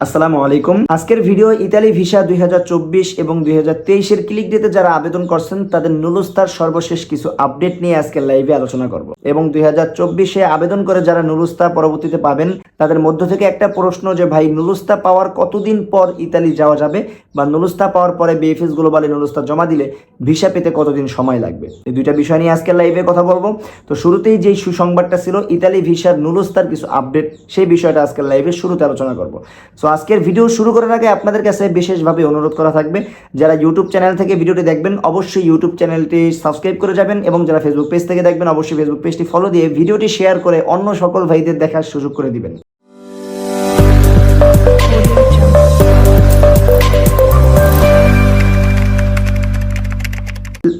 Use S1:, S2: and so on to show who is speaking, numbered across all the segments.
S1: আসসালামু আলাইকুম। আজকের ভিডিও ইতালি ভিসা দুই এবং দুই এর ক্লিক ডেতে যারা আবেদন করছেন, তাদের নুলুস্তার সর্বশেষ কিছু আপডেট নিয়ে আজকের লাইভে আলোচনা করব। এবং দুই চব্বিশে আবেদন করে যারা নুলুস্তা পরবর্তীতে পাবেন, তাদের মধ্য থেকে একটা প্রশ্ন যে, ভাই, নুলুস্তা পাওয়ার কতদিন পর ইতালি যাওয়া যাবে? বা, নুলুস্তা পাওয়ার পরে বিএফএস গ্লোবালে নুলুস্তা জমা দিলে ভিসা পেতে কতদিন সময় লাগবে? এই দুইটা বিষয় নিয়ে আজকের লাইভে কথা বলব। তো শুরুতেই যেই সুসংবাদটা ছিল, ইতালি ভিসার নুলুস্তার কিছু আপডেট, সেই বিষয়টা আজকের লাইভে শুরুতে আলোচনা করব। সো আজকের ভিডিও শুরু করার আগে আপনাদের কাছে বিশেষভাবে অনুরোধ করা থাকবে, যারা ইউটিউব চ্যানেল থেকে ভিডিওটি দেখবেন, অবশ্যই ইউটিউব চ্যানেলটি সাবস্ক্রাইব করে যাবেন এবং যারা ফেসবুক পেজ থেকে দেখবেন, অবশ্যই ফেসবুক পেজটি ফলো দিয়ে ভিডিওটি শেয়ার করে অন্য সকল ভাইদের দেখার সুযোগ করে দিবেন।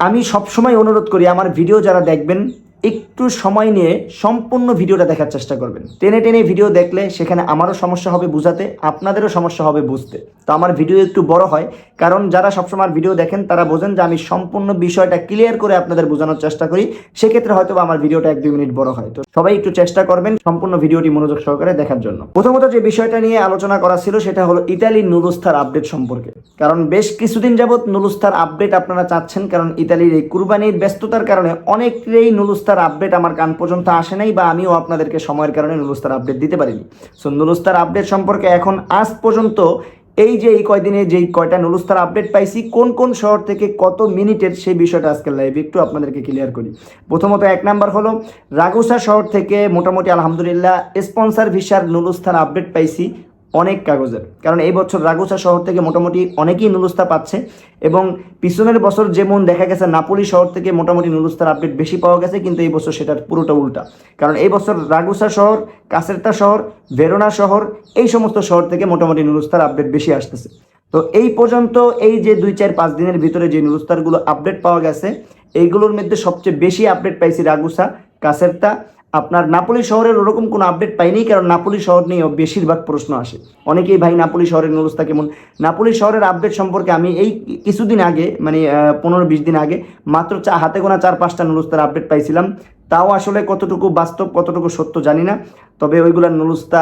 S1: আমি সবসময় অনুরোধ করি, আমার ভিডিও যারা দেখবেন একটু সময় নিয়ে সম্পূর্ণ ভিডিওটা দেখার চেষ্টা করবেন। টেনে টেনে ভিডিও দেখলে সেখানে আমারও সমস্যা হবে বুঝাতে, আপনাদেরও সমস্যা হবে বুঝতে। তো আমার ভিডিও একটু বড় হয়, কারণ যারা সবসময় ভিডিও দেখেন, তারা বোঝেন যে আমি সম্পূর্ণ বিষয়টা ক্লিয়ার করে আপনাদের বোঝানোর চেষ্টা করি। সেক্ষেত্রে হয়তো আমার ভিডিওটা এক দুই মিনিট বড় হয়। তো সবাই একটু চেষ্টা করবেন সম্পূর্ণ ভিডিওটি মনোযোগ সহকারে দেখার জন্য। প্রথমত যে বিষয়টা নিয়ে আলোচনা করা ছিল, সেটা হলো ইতালির নুলুস্থার আপডেট সম্পর্কে। কারণ বেশ কিছুদিন যাবৎ নুলুস্থার আপডেট আপনারা চাচ্ছেন, কারণ ইতালির এই কুরবানির ব্যস্ততার কারণে অনেকেই নুলুস্তার আপডেট আমার কান পর্যন্ত আসে নাই বা আমিও আপনাদেরকে সময়ের কারণে নুলুস্তার আপডেট দিতে পারিনি। সো নুলুস্তার আপডেট সম্পর্কে এখন আজ পর্যন্ত এই যে এই কয়দিনে যেই কয়টা নুলুস্তার আপডেট পাইছি, কোন কোন শহর থেকে কত মিনিটের সেই বিষয়টা আজকের লাইভে একটু আপনাদেরকে ক্লিয়ার করি। প্রথমত এক নাম্বার হলো, রাগুসা শহর থেকে মোটামুটি আলহামদুলিল্লাহ স্পন্সার ভিসার নুলুস্তার আপডেট পাইছি। অনেক কাগজের। কারণ এই বছর রাগুসা শহর থেকে মোটামুটি অনেকেই নুলুস্তা পাচ্ছে এবং পিছনের বছর যেমন দেখা গেছে, নাপোলি শহর থেকে মোটামুটি নুলুস্তার আপডেট বেশি পাওয়া গেছে, কিন্তু এই বছর সেটার পুরোটা উল্টা। কারণ এই বছর রাগুসা শহর কাসেরতা শহর, ভেরোনা শহর, এই সমস্ত শহর থেকে মোটামুটি নুলুস্তার আপডেট বেশি আসতেছে। তো এই পর্যন্ত এই যে দুই, চার, পাঁচ দিনের ভিতরে যে নুলুস্তারগুলো আপডেট পাওয়া গেছে, এইগুলোর মধ্যে সবচেয়ে বেশি আপডেট পাইছি রাগুসা কাসেরতা আপনার নাপোলি শহরের ওরকম কোনো আপডেট পাইনি, কারণ নাপোলি শহর নিয়ে বেশিরভাগ প্রশ্ন আসে। অনেকেই ভাই, নাপোলি শহরের নুলুস্তা কেমন? নাপোলি শহরের আপডেট সম্পর্কে আমি এই কিছুদিন আগে মানে পনেরো বিশ দিন আগে মাত্র চা, হাতে গোনা চার, পাঁচটা নুরুস্তার আপডেট পাইছিলাম। তাও আসলে কতটুকু বাস্তব, কতটুকু সত্য জানি না। তবে ওইগুলোর নুলুস্তা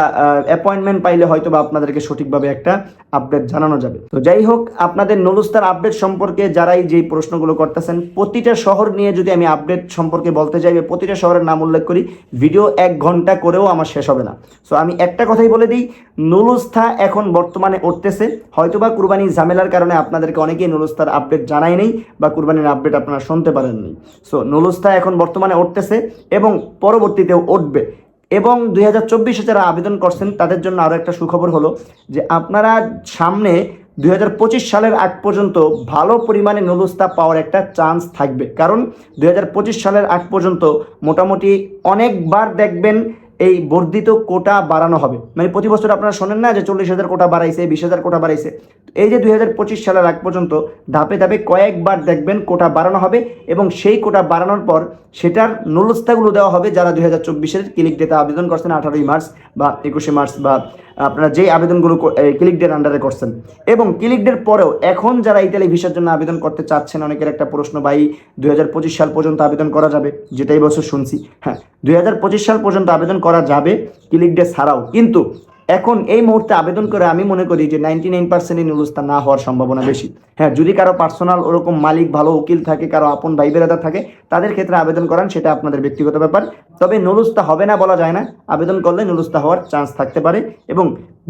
S1: অ্যাপয়েন্টমেন্ট পাইলে হয়তো বা আপনাদেরকে সঠিকভাবে একটা আপডেট জানানো যাবে। তো যাই হোক, আপনাদের নুলুস্তার আপডেট সম্পর্কে যারাই যেই প্রশ্নগুলো করতেছেন, প্রতিটা শহর নিয়ে যদি আমি আপডেট সম্পর্কে বলতে যাই, প্রতিটা শহরের নাম উল্লেখ করি ভিডিও এক ঘণ্টা করেও আমার শেষ হবে না। সো আমি একটা কথাই বলে দিই নুলুস্থা এখন বর্তমানে উঠতেছে। হয়তোবা কুরবানির ঝামেলার কারণে আপনাদেরকে অনেকেই নুলুস্তার আপডেট জানাই নেই বা কুরবানির আপডেট আপনারা শুনতে পারেননি। সো নুলুস্থা এখন বর্তমানে উঠতেছে। এবং পরবর্তীতেও উঠবে। এবং দুই হাজার চব্বিশে যারা আবেদন করছেন, তাদের জন্য আরও একটা সুখবর হলো যে আপনারা সামনে দুই হাজার পঁচিশ সালের আগ পর্যন্ত ভালো পরিমাণে নুলুস্তা পাওয়ার একটা চান্স থাকবে। কারণ দুই হাজার পঁচিশ সালের আগ পর্যন্ত মোটামুটি অনেকবার দেখবেন এই বর্ধিত কোটা বাড়ানো হবে। মানে প্রতি বছর আপনারা শোনেন না যে চল্লিশ হাজার কোটা বাড়াইছে, বিশ হাজার কোটা বাড়াইছে। এই যে দুই হাজার পঁচিশ সালের আগ পর্যন্ত ধাপে ধাপে কয়েকবার দেখবেন কোটা বাড়ানো হবে এবং সেই কোটা বাড়ানোর পর সেটার নুলস্থাগুলো দেওয়া হবে যারা দুই হাজার চব্বিশের ক্লিক ডেটা আবেদন করছেন আঠারোই মার্চ বা একুশে মার্চ বা আপনারা যেই আবেদনগুলো ক্লিক ডের আন্ডারে করছেন। এবং ক্লিকডের পরেও এখন যারা ইতালি ভিসার জন্য আবেদন করতে চাচ্ছেন, অনেকের একটা প্রশ্ন, ভাই, দুই হাজার পঁচিশ সাল পর্যন্ত আবেদন করা যাবে? যেটাই বছর শুনছি। হ্যাঁ দুই হাজার পঁচিশ সাল পর্যন্ত আবেদন করা যাবে ক্লিক ডে ছাড়াও। কিন্তু এখন এই মুহূর্তে আবেদন করে আমি মনে করি যে নাইনটি নাইন পার্সেন্টই নুলুস্তা না হওয়ার সম্ভাবনা বেশি। হ্যাঁ যদি কারও পার্সোনাল ওরকম মালিক ভালো উকিল থাকে কারও আপন ভাই বেরাদার থাকে তাদের ক্ষেত্রে আবেদন করান সেটা আপনাদের ব্যক্তিগত ব্যাপার। তবে নুলুস্তা হবে না বলা যায় না। আবেদন করলে নুলুস্তা হওয়ার চান্স থাকতে পারে এবং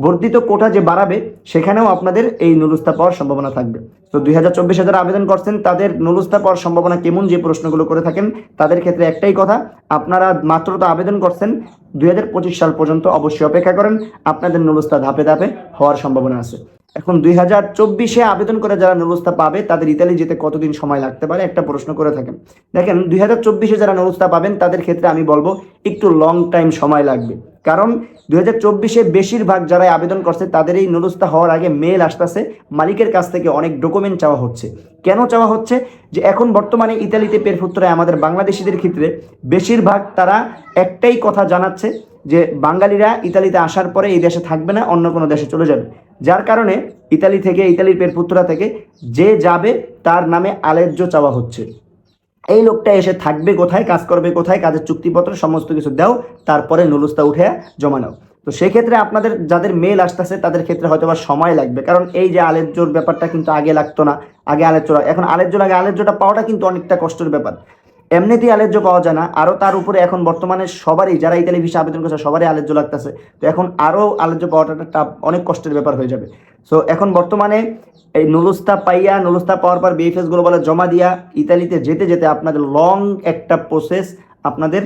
S1: বর্ধিত কোটা যে বাড়াবে সেখানেও আপনাদের এই নুলুস্তা পাওয়ার সম্ভাবনা থাকবে। তো দুই হাজার চব্বিশে যারা আবেদন করছেন, তাদের নুলুস্তা পাওয়ার সম্ভাবনা কেমন যে প্রশ্নগুলো করে থাকেন, তাদের ক্ষেত্রে একটাই কথা, আপনারা মাত্র তো আবেদন করছেন, দুই হাজার পঁচিশ সাল পর্যন্ত অবশ্যই অপেক্ষা করেন, আপনাদের নুলুস্তা ধাপে ধাপে হওয়ার সম্ভাবনা আছে। এখন দুই হাজার চব্বিশে আবেদন করে যারা নুলুস্তা পাবে, তাদের ইতালি যেতে কতদিন সময় লাগতে পারে? একটা প্রশ্ন করে থাকেন। দেখেন, দুই হাজার চব্বিশে যারা নুলুস্তা পাবেন, তাদের ক্ষেত্রে আমি বলব একটু লং টাইম সময় লাগবে। কারণ দুই হাজার চব্বিশে বেশিরভাগ যারা আবেদন করছে, তাদের এই নুলুস্তা হওয়ার আগে মেল আসতেছে। মালিকের কাছ থেকে অনেক ডকুমেন্ট চাওয়া হচ্ছে। কেন চাওয়া হচ্ছে? যে এখন বর্তমানে ইতালিতে পেরফুত্তরায় আমাদের বাংলাদেশিদের ক্ষেত্রে বেশিরভাগ তারা একটাই কথা জানাচ্ছে, যে বাঙালিরা ইতালিতে আসার পরে এই দেশে থাকবে না, অন্য কোনো দেশে চলে যাবে। যার কারণে ইতালি থেকে, ইতালির পেরপুত্রা থেকে যে যাবে তার নামে আলেজ্য চাওয়া হচ্ছে। এই লোকটা এসে থাকবে কোথায়, কাজ করবে কোথায়, কাজের চুক্তিপত্র, সমস্ত কিছু দাও, তারপরে নুলুস্তা উঠে জমা নাও। তো সেক্ষেত্রে আপনাদের যাদের মেল আসতেছে, তাদের ক্ষেত্রে হয়তো বা সময় লাগবে। কারণ এই যে আলেজ্জোর ব্যাপারটা কিন্তু আগে লাগতো না, আগে আলেজ্জো এখন আলেজ্জো লাগে আলেজ্জোটা পাওয়াটা কিন্তু অনেকটা কষ্টের ব্যাপার। এমনিতেই আলেজ্জো পাওয়া যায় না। আরও তার উপরে এখন বর্তমানে সবারই, যারা ইতালি ভিসা আবেদন করছে, সবারই আলেজ্জো লাগতেছে। তো এখন আরও আলেজ্জো পাওয়াটা একটা অনেক কষ্টের ব্যাপার হয়ে যাবে। সো এখন বর্তমানে এই নুলুস্তা পাইয়া, নুলুস্তা পাওয়ার পর বিএফএস গ্লোবালে জমা দিয়া ইতালিতে যেতে যেতে আপনাদের লং একটা প্রসেস আপনাদের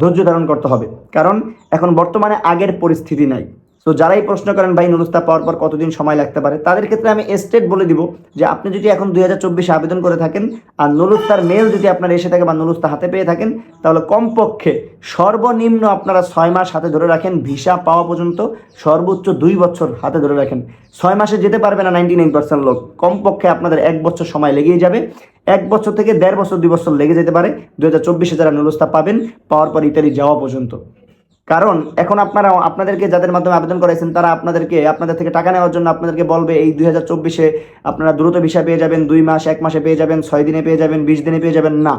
S1: ধৈর্য ধারণ করতে হবে। কারণ এখন বর্তমানে আগের পরিস্থিতি নাই। তো যারাই প্রশ্ন করেন, ভাই নুলুস্তা পাওয়ার পর কতদিন সময় লাগতে পারে? তাদের ক্ষেত্রে আমি স্টেট বলে দিব যে, আপনি যদি এখন দুই হাজার চব্বিশে আবেদন করে থাকেন আর নুলুস্তার মেল যদি আপনার এসে থাকে বা নুলুস্তা হাতে পেয়ে থাকেন, তাহলে কমপক্ষে সর্বনিম্ন আপনারা ছয় মাস হাতে ধরে রাখেন, ভিসা পাওয়া পর্যন্ত সর্বোচ্চ দুই বছর হাতে ধরে রাখেন। ছয় মাসে যেতে পারবে না নাইনটি নাইন পার্সেন্ট লোক। কমপক্ষে আপনাদের এক বছর সময় লেগেই যাবে। এক বছর থেকে দেড় বছর, দুই বছর লেগে যেতে পারে। দু হাজার চব্বিশে যারা নুলুস্তা পাবেন, পাওয়ার পর ইত্যাদি যাওয়া পর্যন্ত। কারণ এখন আপনারা, আপনাদেরকে যাদের মাধ্যমে আবেদন করেছেন তারা আপনাদেরকে, আপনাদের থেকে টাকা নেওয়ার জন্য আপনাদেরকে বলবে, এই দুই হাজার চব্বিশে আপনারা দ্রুত ভিসা পেয়ে যাবেন, দুই মাস, এক মাসে পেয়ে যাবেন, ছয় দিনে পেয়ে যাবেন, বিশ দিনে পেয়ে যাবেন, না।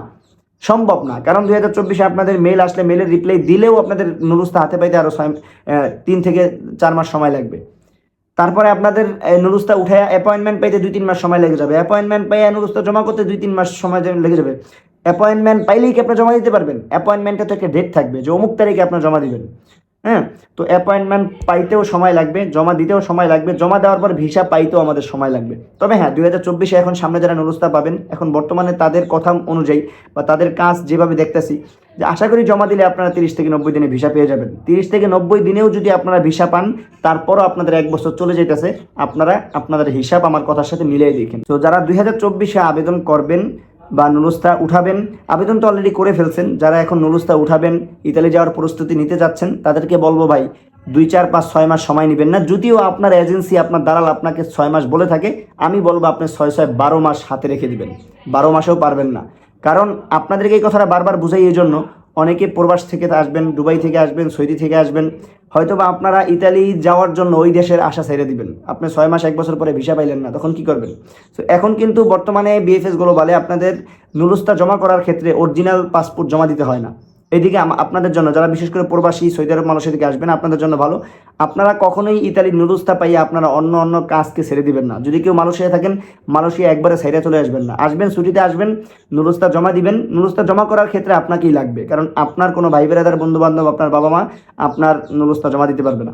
S1: সম্ভব না। কারণ দুই হাজার চব্বিশে আপনাদের মেল আসলে মেলের রিপ্লাই দিলেও আপনাদের নুরুস্তা হাতে পাইতে আরও ছয় তিন থেকে চার মাস সময় লাগবে। তারপরে আপনাদের নুরুস্তা উঠে অ্যাপয়েন্টমেন্ট পাইতে দুই, তিন মাস সময় লেগে যাবে। অ্যাপয়েন্টমেন্ট পাইয়া নুরুস্তা জমা করতে দুই, তিন মাস সময় লেগে যাবে। অ্যাপয়েন্টমেন্ট পাইলেই কি আপনি জমা দিতে পারবেন? অ্যাপয়েন্টমেন্টে তো একটা ডেট থাকবে, যে অমুক তারিখে আপনার জমা দিবেন। হ্যাঁ? তো অ্যাপয়েন্টমেন্ট পাইতেও সময় লাগবে, জমা দিতেও সময় লাগবে, জমা দেওয়ার পর ভিসা পাইতেও আমাদের সময় লাগবে। তবে হ্যাঁ দুই হাজার চব্বিশে এখন সামনে যারা নুরুস্তা পাবেন, এখন বর্তমানে তাদের কথা অনুযায়ী বা তাদের কাজ যেভাবে দেখতেছি, যে আশা করি জমা দিলে আপনারা তিরিশ থেকে নব্বই দিনে ভিসা পেয়ে যাবেন। তিরিশ থেকে নব্বই দিনেও যদি আপনারা ভিসা পান, তারপরও আপনাদের এক বছর চলে যেতেছে আপনারা আপনাদের হিসাব আমার কথার সাথে মিলিয়ে দেখেন। তো যারা দুই হাজার চব্বিশে আবেদন করবেন বা নুলুস্তা উঠাবেন। আবেদন তো অলরেডি করে ফেলছেন। যারা এখন নুলুস্তা উঠাবেন, ইতালি যাওয়ার প্রস্তুতি নিতে যাচ্ছেন, তাদেরকে বলব ভাই, দুই, চার, পাঁচ, ছয় মাস সময় নেবেন না। যদিও আপনার এজেন্সি আপনার দালাল আপনাকে ছয় মাস বলে থাকে, আমি বলব আপনি ছয় ছয়, বারো মাস হাতে রেখে দিবেন। বারো মাসেও পারবেন না। কারণ আপনাদেরকে এই কথাটা বারবার বুঝাই এই জন্য অনেকে প্রবাস থেকে আসবেন, দুবাই থেকে আসবেন, সৌদি থেকে আসবেন। হয়তো বা আপনারা ইতালি যাওয়ার জন্য ওই দেশের আশা ছেড়ে দিবেন। আপনি ছয় মাস, এক বছর পরে ভিসা পাইলেন না, তখন কি করবেন? তো এখন কিন্তু বর্তমানে বিএফএস গ্লোবালে আপনাদের নুলুস্তা জমা করার ক্ষেত্রে অরিজিনাল পাসপোর্ট জমা দিতে হয় না। এদিকে আপনাদের জন্য, যারা বিশেষ করে প্রবাসী সৌদি আরব মানুষ এদিকে আসবেন, আপনাদের জন্য ভালো। আপনারা কখনোই ইতালির নুরুস্তা পাইয়ে আপনারা অন্য অন্য কাজকে ছেড়ে দিবেন না। যদি কেউ মালয়েশিয়া থাকেন মালয়েশিয়া একবারে সাইডে চলে আসবেন না। আসবেন, ছুটিতে আসবেন নুরুস্তা জমা দিবেন। নুরুস্তা জমা করার ক্ষেত্রে আপনাকেই লাগবে। কারণ আপনার কোনো ভাই বেড়াদার বন্ধু বান্ধব আপনার বাবা মা আপনার নুরুস্তা জমা দিতে পারবে না।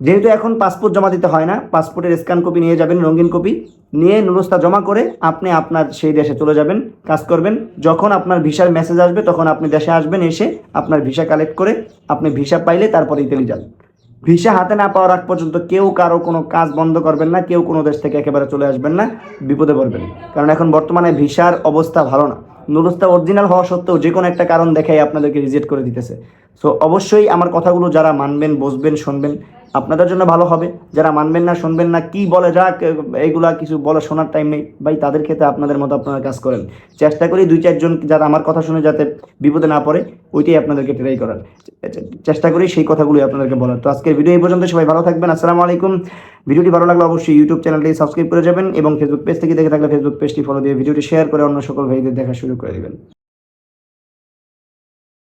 S1: যেহেতু এখন পাসপোর্ট জমা দিতে হয় না পাসপোর্টের স্ক্যান কপি নিয়ে যাবেন, রঙিন কপি নিয়ে নুরুস্তা জমা করে আপনি আপনার সেই দেশে চলে যাবেন, কাজ করবেন। যখন আপনার ভিসার মেসেজ আসবে, তখন আপনি দেশে আসবেন, এসে আপনার ভিসা কালেক্ট করে আপনি ভিসা পাইলে তারপরে ইতালি যান। ভিসা হাতে না পাওয়ার আগ পর্যন্ত কেউ কারও কোনো কাজ বন্ধ করবেন না, কেউ কোনো দেশ থেকে একেবারে চলে আসবেন না, বিপদে পড়বেন। কারণ এখন বর্তমানে ভিসার অবস্থা ভালো না। নুরুস্তা অরিজিনাল হওয়া সত্ত্বেও যে কোনো একটা কারণ দেখাই আপনাদেরকে রিজেক্ট করে দিতেছে। সো অবশ্যই আমার কথাগুলো যারা মানবেন বসবেন শুনবেন, আপনাদের জন্য ভালো হবে। যারা মানবেন না, শুনবেন না, কি বলে যাক এইগুলা কিছু বলে শোনার টাইম নেই। ভাই, তাদের ক্ষেত্রে আপনাদের মতো আপনারা কাজ করেন। চেষ্টা করি দুই, চারজন যারা আমার কথা শুনে যাতে বিপদে না পড়ে, ওইটাই আপনাদেরকে ট্রাই করার। চেষ্টা করি সেই কথাগুলোই আপনাদেরকে বলার। তো আজকের ভিডিও এই পর্যন্ত, সবাই ভালো থাকবেন। আসসালামু আলাইকুম। ভিডিওটি ভালো লাগলে অবশ্যই ইউটিউব চ্যানেলটি সাবস্ক্রাইব করে যাবেন এবং ফেসবুক পেজ থেকে দেখে থাকলে ফেসবুক পেজটি ফলো দিয়ে ভিডিওটি শেয়ার করে অন্য সকল ভাইদের দেখা শুরু করে দেবেন।